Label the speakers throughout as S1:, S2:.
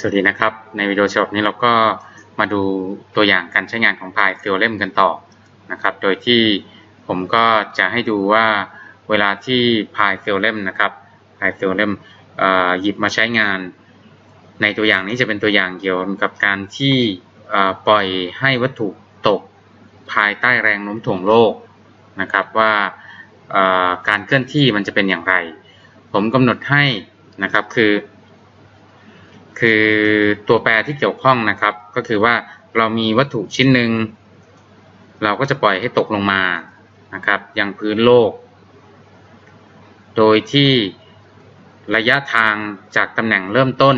S1: สวัสดีนะครับ ในวิดีโอฉบับนี้เราก็มาดูตัวอย่างการใช้งานของ Pi Theorem กันต่อนะครับ โดยที่ผมก็จะให้ดูว่าเวลาที่ Pi Theorem นะครับ Pi Theorem เอ่อหยิบมาใช้งาน ในตัวอย่างนี้จะเป็นตัวอย่างเกี่ยวกับการที่ปล่อยให้วัตถุตกภายใต้แรงโน้มถ่วงโลกนะครับว่าการเคลื่อนที่มันจะเป็นอย่างไร ผมกำหนดให้นะครับคือ คือตัวแปรที่เกี่ยวข้องนะครับ ก็คือว่าเรามีวัตถุชิ้นหนึ่งเราก็จะปล่อยให้ตกลงมานะครับยังพื้นโลก โดยที่ระยะทางจากตำแหน่งเริ่มต้น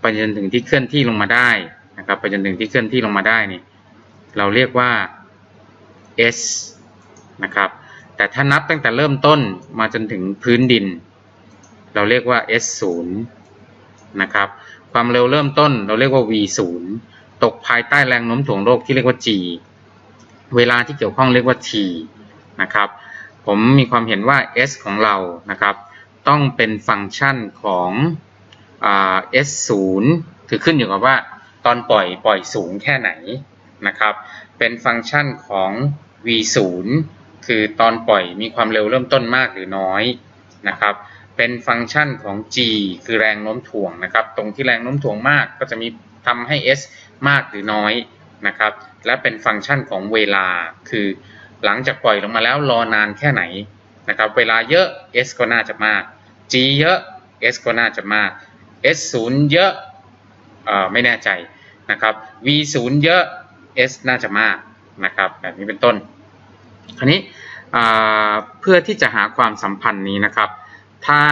S1: ไปจนถึงที่เคลื่อนที่ลงมาได้นะครับไปจนถึงที่เคลื่อนที่ลงมาได้นี่เราเรียกว่า s นะครับแต่ถ้านับตั้งแต่เริ่มต้นมาจนถึงพื้นดิน เราเรียกว่า s 0นะครับ ความเร็วเริ่มต้นเราเรียกว่า v 0ตกภายใต้แรงโน้มถ่วงโลกที่เรียกว่า g เวลาที่เกี่ยวข้องเรียกว่า t นะครับ ผมมีความเห็นว่า s ของเรานะครับ ต้องเป็นฟังก์ชันของอ s 0คือขึ้นอยู่กับว่าตอนปล่อยปล่อยสูงแค่ไหนนะครับ เป็นฟังก์ชันของ v 0คือตอนปล่อยมีความเร็วเริ่มต้นมากหรือน้อยนะครับ เป็นฟังก์ชันของ g คือแรงโน้มถ่วงนะครับ ตรงที่แรงโน้มถ่วงมากก็จะมีทำให้ s มากหรือน้อยนะครับ และเป็นฟังก์ชันของเวลา คือหลังจากปล่อยลงมาแล้วรอนานแค่ไหนนะครับ เวลาเยอะ s ก็น่าจะมาก g เยอะ s ก็น่าจะมาก s 0เยอะเอ่อไม่แน่ใจนะครับ v 0เยอะ s น่าจะมากนะครับ แบบนี้เป็นต้น คราวนี้อ่าเพื่อที่จะหาความสัมพันธ์นี้นะครับ ถ้า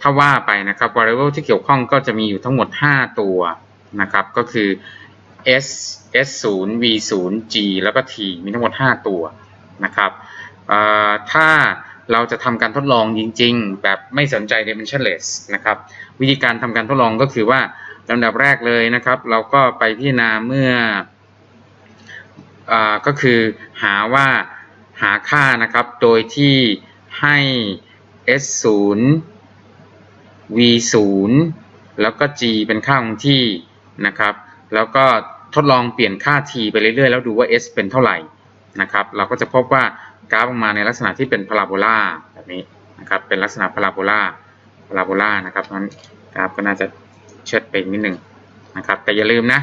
S1: ถ้าว่าไปนะครับ variable ที่เกี่ยวข้องก็จะมีอยู่ทั้งหมด 5 ตัวนะครับ ก็คือ s s 0 v 0 g แล้วก็ t มีทั้งหมด 5 ตัวนะครับถ้าเราจะทำการทดลองจริง ๆ แบบไม่สนใจ dimensionless นะครับ วิธีการทำการทดลองก็คือว่าลำดับแรกเลยนะครับ เราก็ไปพิจารณาเมื่ออาก็คือหาว่าหาค่านะครับ โดยที่ให้ s 0 v 0แล้วก็ g เป็นค่าคงที่นะครับ แล้วก็ทดลองเปลี่ยนค่า t ไปเรื่อยๆ แล้วดูว่า s เป็นเท่าไหร่นะครับ เราก็จะพบว่ากราฟออกมาในลักษณะที่เป็นพาราโบลาแบบนี้นะครับ เป็นลักษณะพาราโบลาพาราโบลานะครับเพราะฉะนั้นกราฟก็น่าจะเชิดไปนิดหนึ่งนะครับ แต่อย่าลืมนะ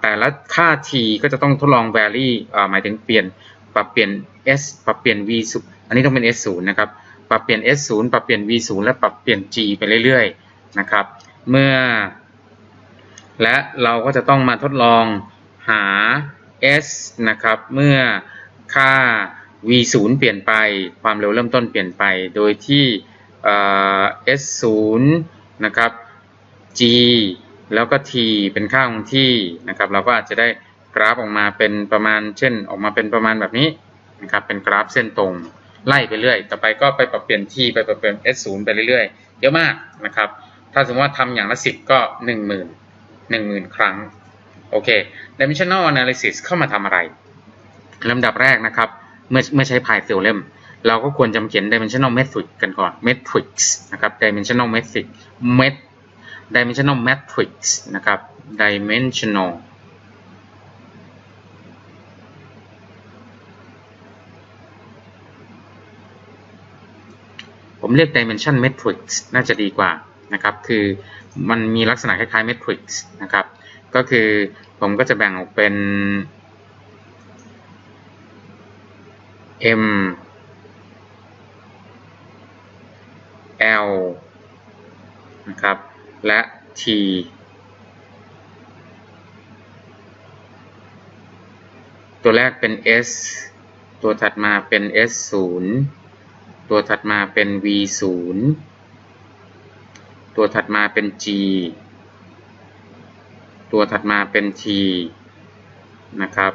S1: แต่ละค่า t ก็จะต้องทดลอง vary อ่หมายถึงเปลี่ยนปรับเปลี่ยน s ปรับเปลี่ยน v 0อันนี้ต้องเป็น s 0นะครับ ปรับเปลี่ยน s 0 ปรับเปลี่ยน v 0 และปรับเปลี่ยน g ไปเรื่อยๆนะครับ เมื่อ และเราก็จะต้องมาทดลองหา s นะครับ เมื่อค่า v 0 เปลี่ยนไปความเร็วเริ่มต้นเปลี่ยนไป โดยที่ s 0 นะครับ g แล้วก็ t เป็นค่าคงที่นะครับ เราก็อาจจะได้กราฟออกมาเป็นประมาณเช่นออกมาเป็นประมาณแบบนี้นะครับ เป็นกราฟเส้นตรง ไล่ไปเรื่อย ต่อไปก็ไปปรับเปลี่ยน t ไปปรับเปลี่ยน s 0 ไปเรื่อยๆ เยอะมากนะครับ ถ้าสมมติว่าทำอย่างละสิบก็หนึ่งหมื่นหนึ่งหมื่นครั้ง โอเค dimensional analysis เข้ามาทำอะไรลำดับแรกนะครับ เมื่อเมื่อใช้ Pi theorem เราก็ควรจะมาเขียน dimensional metric กันก่อน matrix นะครับ dimensional metric met dimensional matrix นะครับ dimensional ผมเรียก dimension matrix น่าจะดีกว่านะครับคือมันมีลักษณะคล้ายๆ matrix นะครับก็คือผมก็จะแบ่งออกเป็น m l นะครับและ t ตัวแรกเป็น s ตัวถัดมาเป็น s 0 ตัวถัดมาเป็น v 0ตัวถัดมาเป็น g ตัวถัดมาเป็น t นะครับ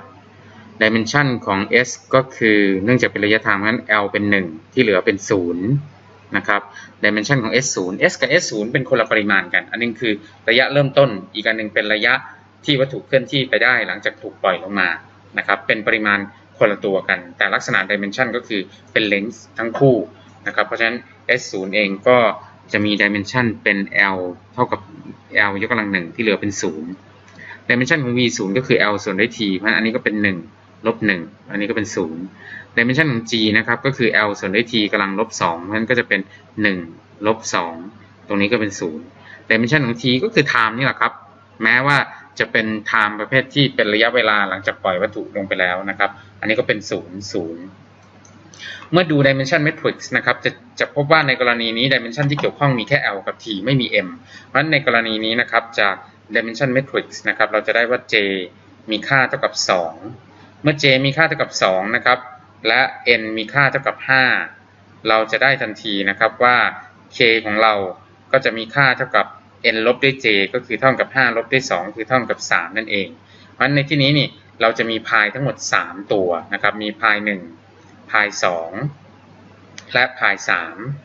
S1: dimension ของ s ก็คือเนื่องจากเป็นระยะทางนั้น l เป็น 1 ที่เหลือเป็น 0 นะครับ dimension ของ s 0 s กับ s 0เป็นคนละปริมาณกัน อันนึงคือระยะเริ่มต้น อีกอันหนึงเป็นระยะที่วัตถุเคลื่อนที่ไปได้หลังจากถูกปล่อยลงมา นะครับ เป็นปริมาณ คนละตัวกัน แต่ลักษณะ dimension ก็คือเป็น length ทั้งคู่นะครับ เพราะฉะนั้น s 0 เองก็จะมี dimension เป็น l เท่ากับ l ยกกำลังหนึ่งที่เหลือเป็นศูนย์ dimension ของ v ศูนย์ก็คือ l ส่วนด้วย t เพราะฉะนั้นอันนี้ก็เป็นหนึ่งลบหนึ่งอันนี้ก็เป็นศูนย์ dimension ของ g นะครับก็คือ l ส่วนด้วย t กำลังลบสองเพราะฉะนั้นก็จะเป็นหนึ่งลบสองตรงนี้ก็เป็นศูนย์ dimension ของ t ก็คือ time นี่แหละครับ แม้ว่า จะเป็น time ประเภทที่เป็นระยะเวลาหลังจากปล่อยวัตถุลงไปแล้วนะครับ อันนี้ก็เป็นศูนย์ศูนย์เมื่อดู dimension matrix นะครับจะจะพบว่าในกรณีนี้ dimension ที่เกี่ยวข้องมีแค่ l กับ t ไม่มี m เพราะฉะนั้นในกรณีนี้นะครับจาก dimension matrix นะครับเราจะได้ว่า j มีค่าเท่ากับ 2 เมื่อ j มีค่าเท่ากับ2นะครับและ n มีค่าเท่ากับ 5 เราจะได้ทันทีนะครับว่า k ของเราก็จะมีค่าเท่ากับ n ลบด้วย j ก็คือเท่ากับ 5 ลบด้วย 2 คือเท่ากับ 3 นั่นเอง เพราะฉะนั้นในที่นี้นี่เราจะมีพายทั้งหมด 3 ตัวนะครับ มีพาย 1 พาย 2 และพาย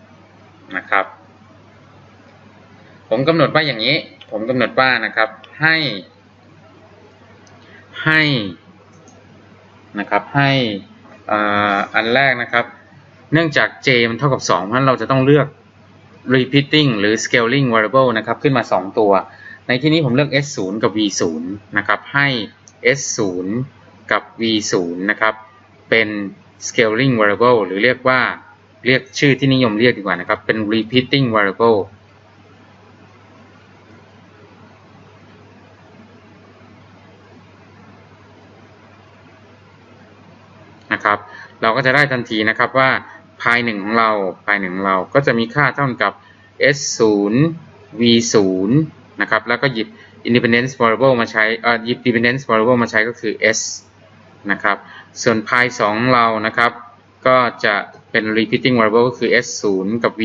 S1: 3 นะครับ ผมกำหนดว่าอย่างนี้ ผมกำหนดว่านะครับ ให้ ให้นะครับ ให้อ,อันแรกนะครับ เนื่องจาก j มันเท่ากับ 2 เพราะฉะนั้นเราจะต้องเลือก repeating หรือ scaling variable นะครับขึ้นมา 2 ตัว ในที่นี้ผมเลือก s 0กับ v 0นะครับให้ s 0กับ v 0นะครับเป็น scaling variable หรือเรียกว่าเรียกชื่อที่นิยมเรียกดีกว่านะครับ เป็น repeating variable นะครับ เราก็จะได้ทันทีนะครับว่า พายหนึ่งของเราพายหนึ่งของเราก็จะมีค่าเท่ากับ s 0 v 0นะครับแล้วก็หยิบ independence variable มาใช้เอ่อหยิบ dependence variable มาใช้ก็คือ s นะครับส่วนพายสองเรานะครับก็จะเป็น repeating variable ก็คือ s 0กับ v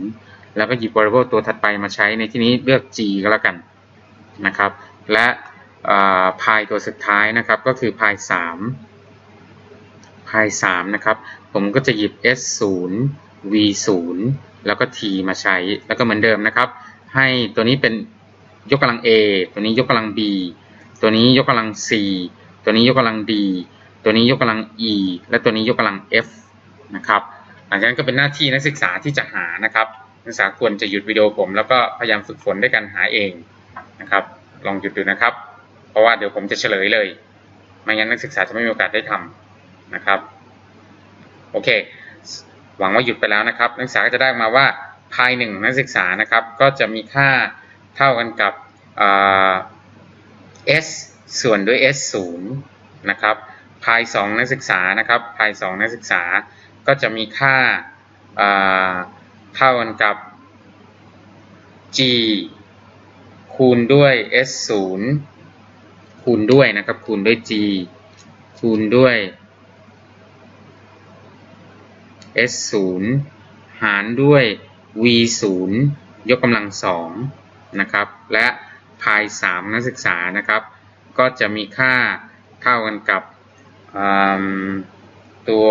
S1: 0แล้วก็หยิบ variable ตัวถัดไปมาใช้ในที่นี้เลือก g ก็แล้วกันนะครับและพายตัวสุดท้ายนะครับก็คือพาย3าย3นะครับ ผมก็จะหยิบ s 0 v 0แล้วก็ t มาใช้ แล้วก็เหมือนเดิมนะครับ ให้ตัวนี้เป็นยกกำลัง a ตัวนี้ยกกำลัง b ตัวนี้ยกกำลัง c ตัวนี้ยกกำลัง d ตัวนี้ยกกำลัง e และตัวนี้ยกกำลัง f นะครับ หลังจากนั้นก็เป็นหน้าที่นักศึกษาที่จะหานะครับ นักศึกษาควรจะหยุดวิดีโอผม แล้วก็พยายามฝึกฝนด้วยการหาเองนะครับ ลองหยุดดูนะครับ เพราะว่าเดี๋ยวผมจะเฉลยเลย ไม่งั้นนักศึกษาจะไม่มีโอกาสได้ทำ นะครับโอเค หวังว่าหยุดไปแล้วนะครับ นักศึกษาก็จะได้มาว่าพายหนึ่งนักศึกษานะครับ ก็จะมีค่าเท่ากันกับ s ส่วนด้วย s 0นะครับพายสองนักศึกษานะครับพายสองนักศึกษาก็จะมีค่าเท่ากันกับ g คูณด้วย s 0คูณด้วยนะครับคูณด้วย g คูณด้วย s 0หารด้วย v 0ยกกำลังสองนะครับและพาย3นักศึกษานะครับ ก็จะมีค่าเท่ากันกับตัว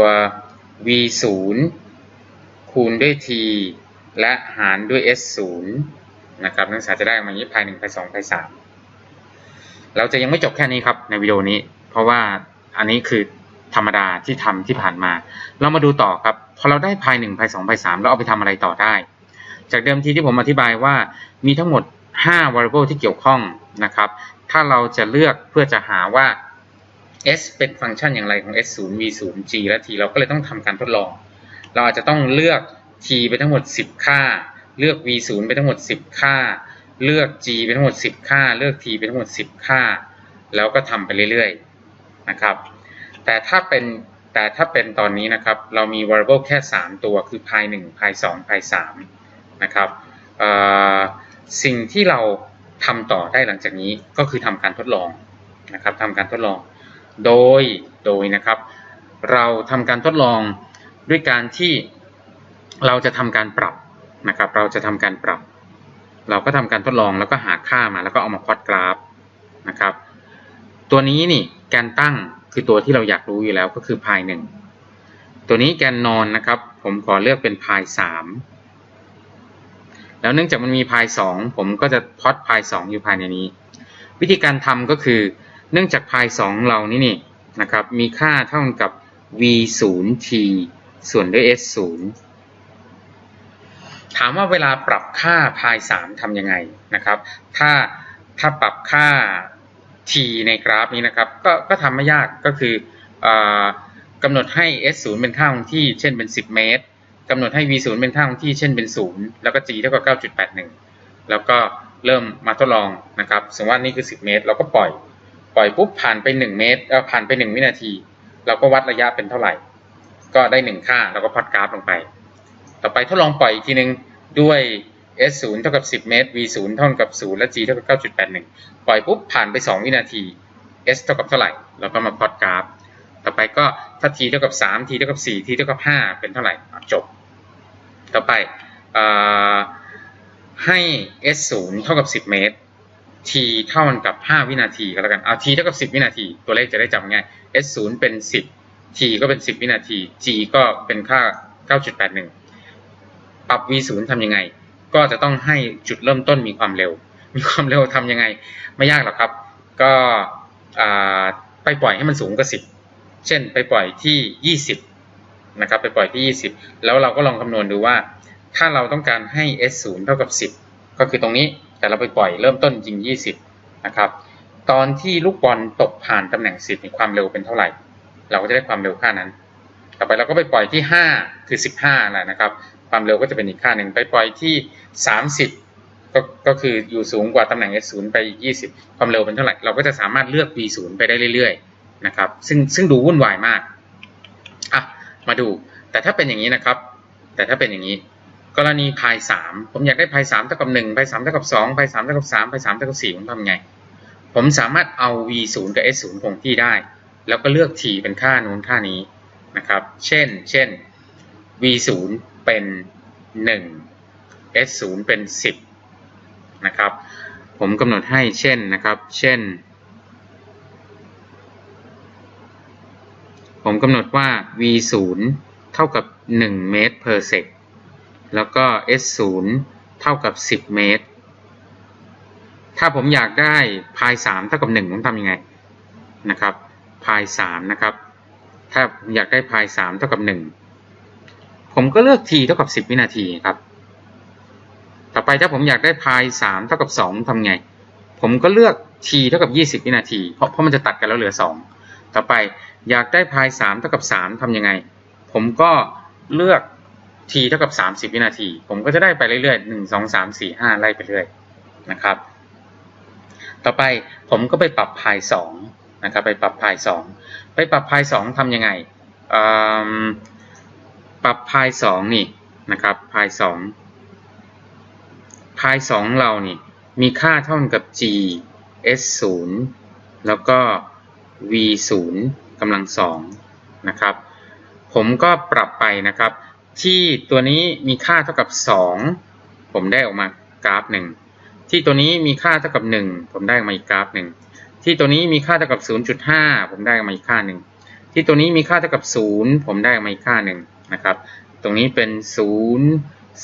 S1: v 0คูณด้วย t และหารด้วย s 0นะครับนักศึกษาจะได้มาอย่างนี้พาย1พาย2พาย3เราจะยังไม่จบแค่นี้ครับในวิดีโอนี้ เพราะว่าอันนี้คือธรรมดาที่ทำที่ผ่านมา เรามาดูต่อครับ อเราได้พาย1พาย2พาย3เราเอาไปทำอะไรต่อได้ จากเดิมทีที่ผมอธิบายว่ามีทั้งหมด 5 variable ที่เกี่ยวข้องนะครับ ถ้าเราจะเลือกเพื่อจะหาว่า s เป็นฟังก์ชันอย่างไรของ s 0 v 0 g และ t เราก็เลยต้องทำการทดลอง เราอาจจะต้องเลือก t ไปทั้งหมด 10 ค่า เลือก v 0ไปทั้งหมด 10 ค่า เลือก g ไปทั้งหมด 10 ค่า เลือก t ไปทั้งหมด 10 ค่า แล้วก็ทำไปเรื่อยๆนะครับ แต่ถ้าเป็น แต่ถ้าเป็นตอนนี้นะครับเรามี variable แค่ 3 ตัวคือ pi 1 pi 2 pi 3นะครับสิ่งที่เราทำต่อได้หลังจากนี้ก็คือทำการทดลองนะครับทำการทดลอง โดยโดยนะครับ เราทำการทดลองด้วยการที่เราจะทำการปรับนะครับ เราจะทำการปรับ เราก็ทำการทดลองแล้วก็หาค่ามาแล้วก็เอามาพอตกราฟนะครับ ตัวนี้นี่แกนตั้ง คือตัวที่เราอยากรู้อยู่แล้วก็คือพายหนึ่งตัวนี้แกนนอนนะครับ ผมขอเลือกเป็นพายสามแล้วเนื่องจากมันมีพายสองผมก็จะพอตพายสองอยู่ภายในนี้ วิธีการทำก็คือ เนื่องจากพายสองเรานี่นี่นะครับ มีค่าเท่ากับ v 0 t ส่วนด้วย s 0ถามว่าเวลาปรับค่าพาย3ทำยังไงนะครับ ถ้าถ้าปรับค่า t ในกราฟนี้นะครับ ก็ก็ทำไม่ยากก็คืออกำหนดให้ s 0เป็นค่าคงที่เช่นเป็น 10 เมตรกำหนดให้ v 0เป็นค่าคงที่เช่นเป็น 0 แล้วก็ g เท่ากับ 9.81 แล้วก็เริ่มมาทดลองนะครับสมมติว่านี่คือ 10 เมตร เราก็ปล่อย ปล่อยปุ๊บผ่านไป 1 เมตรเออผ่านไป 1 วินาที เราก็วัดระยะเป็นเท่าไหร่ ก็ได้ 1 ค่าเราก็พอดกราฟลงไป ต่อไปทดลองปล่อยอีกทีนึงด้วย s 0เท่ากับ10 เมตร v 0เท่ากับ0และ g เท่ากับ9.81 ปล่อยปุ๊บผ่านไป 2 วินาที s เท่ากับเท่าไหร่ เราก็มาพอดกราฟ ต่อไปก็ถ้า t เท่ากับ 3 t เท่ากับ 4 t เท่ากับ 5 เป็นเท่าไหร่ จบ ต่อไปอให้ s 0เท่ากับ 10 เมตร t เท่ากับ 5 วินาทีก็แล้วกัน เอา t เท่ากับ 10 วินาที ตัวเลขจะได้จำง่าย s 0เป็น 10 t ก็เป็น 10 วินาที g ก็เป็นค่า 9.81 ปรับ v 0ทำยังไง ก็จะต้องให้จุดเริ่มต้นมีความเร็ว มีความเร็วทำยังไง ไม่ยากหรอกครับ ก็ไปปล่อยให้มันสูงกว่า10เช่นไปปล่อยที่ 20 นะครับ ไปปล่อยที่ 20 แล้วเราก็ลองคำนวณดูว่า ถ้าเราต้องการให้ s 0เท่ากับ 10 ก็คือตรงนี้ แต่เราไปปล่อยเริ่มต้นจริง 20 นะครับ ตอนที่ลูกบอลตกผ่านตำแหน่ง 10เนี่ยความเร็วเป็นเท่าไหร่ เราก็จะได้ความเร็วค่านั้น ต่อไปเราก็ไปปล่อยที่ 5 คือ 15แหละนะครับ ความเร็วก็จะเป็นอีกค่าหนึ่งไปปล่อยที่ 30 ก็ก็คืออยู่สูงกว่าตำแหน่ง s 0 ไปอีก 20 ความเร็วเป็นเท่าไหร่ เราก็จะสามารถเลือก v 0 ไปได้เรื่อยๆนะครับซึ่งซึ่งดูวุ่นวายมากอะมาดูแต่ถ้าเป็นอย่างนี้นะครับ แต่ถ้าเป็นอย่างนี้ กรณีพาย3ผมอยากได้พาย3เท่ากับ1พาย3เท่ากับ2พาย3เท่ากับ3พาย3เท่ากับ4ผมทำไง ผมสามารถเอา v 0กับ s 0คงที่ได้ แล้วก็เลือก t เป็นค่านู้นค่านี้นะครับ เช่น เช่น v 0 เป็น1 s 0เป็น 10 นะครับ ผมกำหนดให้เช่นนะครับ เช่น ผมกำหนดว่า v 0เท่ากับ 1 เมตร per sec แล้วก็ s 0เท่ากับ 10 เมตร ถ้าผมอยากได้พาย3เท่ากับ 1 ผมทำยังไงนะครับพาย3นะครับ ถ้าผมอยากได้พาย3เท่ากับ 1 ผมก็เลือก t เท่ากับ 10 วินาทีครับ ต่อไปถ้าผมอยากได้พาย3เท่ากับ 2ทำไง ผมก็เลือก t เท่ากับ 20 วินาที เพราะเพราะมันจะตัดกันแล้วเหลือ 2 ต่อไปอยากได้พาย3เท่ากับ 3ทำยังไง ผมก็เลือก t เท่ากับ 30 วินาที ผมก็จะได้ไปเรื่อยๆ 1 2 3 4 5 ไล่ไปเรื่อยนะครับ ต่อไปผมก็ไปปรับพาย2นะครับ ไปปรับพาย2ไปปรับพาย2ทำยังไง ปรับพาย2นี่นะครับพาย2พาย2เรานี่มีค่าเท่ากับ g s 0แล้วก็ v 0กำลังสองนะครับ ผมก็ปรับไปนะครับ ที่ตัวนี้มีค่าเท่ากับ 2 ผมได้ออกมากราฟหนึ่งที่ตัวนี้มีค่าเท่ากับ 1 ผมได้ออกมาอีกกราฟหนึ่งที่ตัวนี้มีค่าเท่ากับ 0.5 ผมได้ออกมาอีกค่าหนึ่งที่ตัวนี้มีค่าเท่ากับ 0 ผมได้ออกมาอีกค่าหนึ่ง นะครับ ตรงนี้เป็น 0 0.5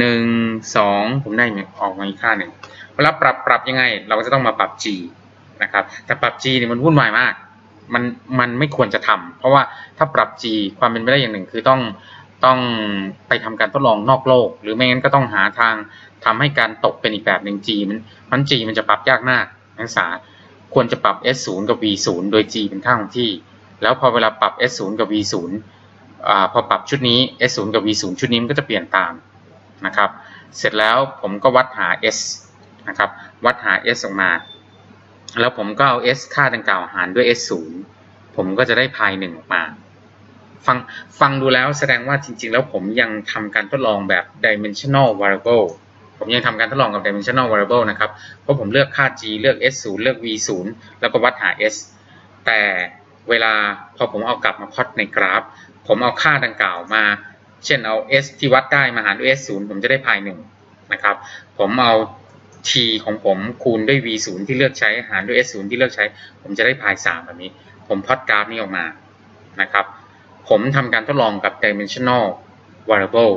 S1: 1 2 ผมได้ออกมาอีกค่าหนึ่งเวลาปรับปรับยังไง เราก็จะต้องมาปรับ g นะครับ แต่ปรับ g เนี่ยมันวุ่นวายมาก มันมันไม่ควรจะทำเพราะว่าถ้าปรับ g ความเป็นไปได้อย่างหนึ่งคือต้องต้องไปทำการทดลองนอกโลก หรือไม่งั้นก็ต้องหาทางทำให้การตกเป็นอีกแบบหนึ่ง g มันมัน g มันจะปรับยากมากนักศึกษาควรจะปรับ s 0 กับ v 0 โดย g เป็นค่าของที่ แล้วพอเวลาปรับ s 0 กับ v 0 อพอปรับชุดนี้ s 0 กับ v 0 ชุดนี้มันก็จะเปลี่ยนตามนะครับ เสร็จแล้วผมก็วัดหา s นะครับ วัดหา s ออกมา แล้วผมก็เอา s ค่าดังกล่าวหารด้วย s 0 ผมก็จะได้พายหนึ่งออกมา ฟังฟังดูแล้วแสดงว่าจริง ๆ แล้วผมยังทำการทดลองแบบ dimensional variable ผมยังทำการทดลองกับ dimensional variable นะครับ เพราะผมเลือกค่า g เลือก s 0เลือก v 0แล้วก็วัดหา s แต่ เวลาพอผมเอากลับมาพอดในกราฟ ผมเอาค่าดังกล่าวมา เช่นเอา s ที่วัดได้มาหารด้วย s 0ผมจะได้พายหนึ่งนะครับ ผมเอา t ของผมคูณด้วย v 0ที่เลือกใช้หารด้วย s 0ที่เลือกใช้ ผมจะได้พาย3แบบนี้ ผมพอดกราฟนี้ออกมานะครับ ผมทำการทดลองกับ dimensional variable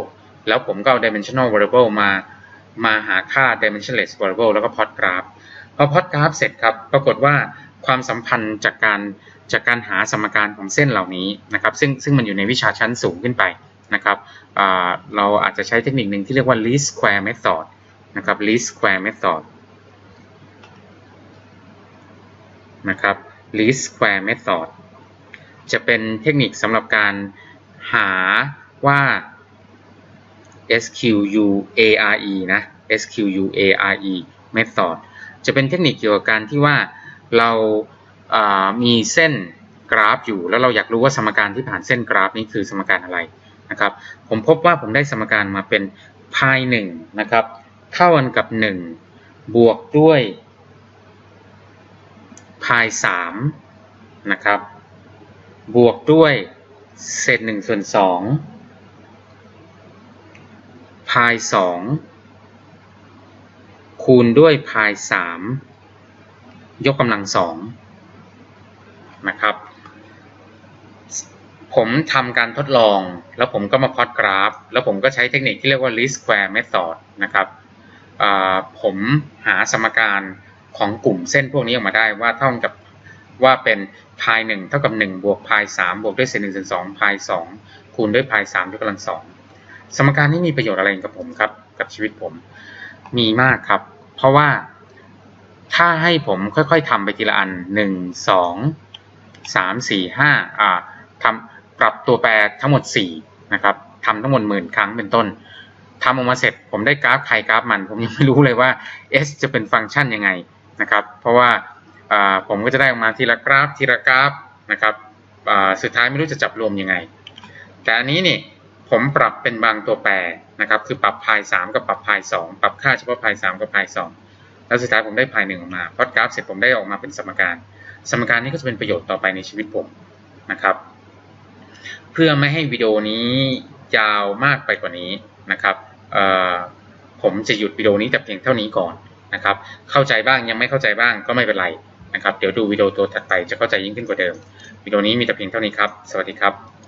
S1: แล้วผมก็เอา dimensional variable มา มาหาค่า dimensionless variable แล้วก็พอดกราฟ พอพอดกราฟเสร็จครับ ปรากฏว่าความสัมพันธ์จากการ จากการหาสมการของเส้นเหล่านี้นะครับซึ่งซึ่งมันอยู่ในวิชาชั้นสูงขึ้นไปนะครับเราอาจจะใช้เทคนิคหนึ่งที่เรียกว่า least square method นะครับ least square method นะครับ least square method จะเป็นเทคนิคสำหรับการหาว่า SQUARE นะ SQUARE method จะเป็นเทคนิคเกี่ยวกับการที่ว่าเรา มีเส้นกราฟอยู่ แล้วเราอยากรู้ว่าสมการที่ผ่านเส้นกราฟนี้คือสมการอะไรนะครับ ผมพบว่าผมได้สมการมาเป็นพายหนึ่งนะครับ เท่ากันกับ 1 บวกด้วยพายสามนะครับ บวกด้วยเศษหนึ่งส่วนสองพายสองคูณด้วยพายสามยกกำลังสอง นะครับ ผมทำการทดลอง แล้วผมก็มาพอตกราฟ แล้วผมก็ใช้เทคนิคที่เรียกว่า least square method นะครับผมหาสมการของกลุ่มเส้นพวกนี้ออกมาได้ว่าเท่ากับว่าเป็นพายหนึ่งเท่ากับหนึ่งบวกพายสามบวกด้วยเศษหนึ่งส่วนสองพายสองคูณด้วยพายสามยกกำลังสองสมการนี้มีประโยชน์อะไรกับผมครับ กับชีวิตผม มีมากครับ เพราะว่าถ้าให้ผมค่อยๆทำไปทีละอันหนึ่งสอง สามสี่ห้าอ่าทำปรับตัวแปรทั้งหมดสี่นะครับทำทั้งหมดหมื่นครั้งเป็นต้นทำออกมาเสร็จผมได้กราฟใครกราฟมัน ผมยังไม่รู้เลยว่า s จะเป็นฟังก์ชันยังไงนะครับ เพราะว่าอ่าผมก็จะได้ออกมาทีละกราฟทีละกราฟนะครับอ่าสุดท้ายไม่รู้จะจับรวมยังไง แต่อันนี้นี่ผมปรับเป็นบางตัวแปรนะครับ คือปรับพาย3กับปรับพาย2 ปรับค่าเฉพาะพาย3กับพาย2แล้วสุดท้ายผมได้พาย1ออกมาพอดกราฟเสร็จผมได้ออกมาเป็นสมการ สมการนี้ก็จะเป็นประโยชน์ต่อไปในชีวิตผมนะครับ เพื่อไม่ให้วิดีโอนี้ยาวมากไปกว่านี้นะครับผมจะหยุดวิดีโอนี้แต่เพียงเท่านี้ก่อนนะครับ เข้าใจบ้างยังไม่เข้าใจบ้างก็ไม่เป็นไรนะครับ เดี๋ยวดูวิดีโอตัวถัดไปจะเข้าใจยิ่งขึ้นกว่าเดิม วิดีโอนี้มีแต่เพียงเท่านี้ครับ สวัสดีครับ